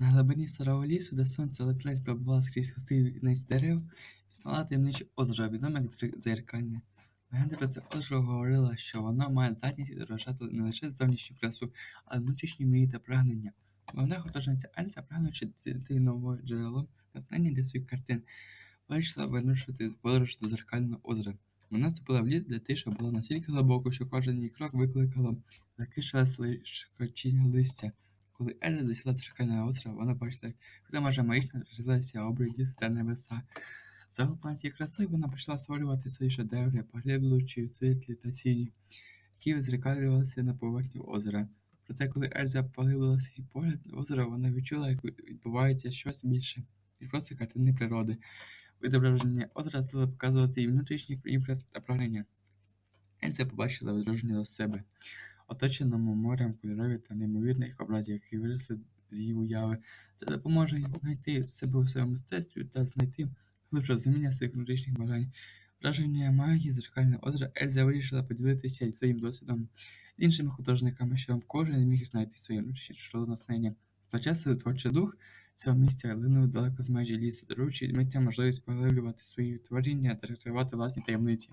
На глибині старого лісу, де сонце ледь-ледь пробивало скрізь густий ниць дерев, існувало таємниче озеро, відоме як дзеркальне. Легенда про це озеро говорила, що воно має здатність відображати не лише зовнішню красу, але й внутрішні мрії та прагнення. Головна художниця Ельса, прагнучи знайти нове джерело натхнення для своїх картин, вирішила вирушити подорож до дзеркального озера. Вона вступила в ліс, де тиша була настільки глибоко, що кожен її крок шелест шкочіння листя. Коли Ельза досягла дзеркального озера, вона бачила, як це майже магічно обрій лісу та небеса. Захоплена цією красою, вона почала створювати свої шедеври, поглиблюючи в світлі та сіні, які відзеркалювалися на поверхню озера. Проте, коли Ельза поглибила свій погляд на озеро, вона відчула, як відбувається щось більше, ніж просто картини природи. Відображення озера стало показувати її внутрішні та прагнення. Ельза побачила відродження до себе, оточеному морем кольорових та неймовірних образів, які виросли з її уяви. Це допоможе їй знайти себе у своєму мистецтві та знайти глибше розуміння своїх внутрішніх бажань. Враження магії зеркальне озеро Ельза вирішила поділитися своїм досвідом з іншими художниками, щоб кожен міг знайти своє внутрішнє джерело натхнення. З того часу творчий дух цього місця линув далеко з межі лісу, даруючи митцям можливість поглиблювати свої творіння та розкривати власні таємниці.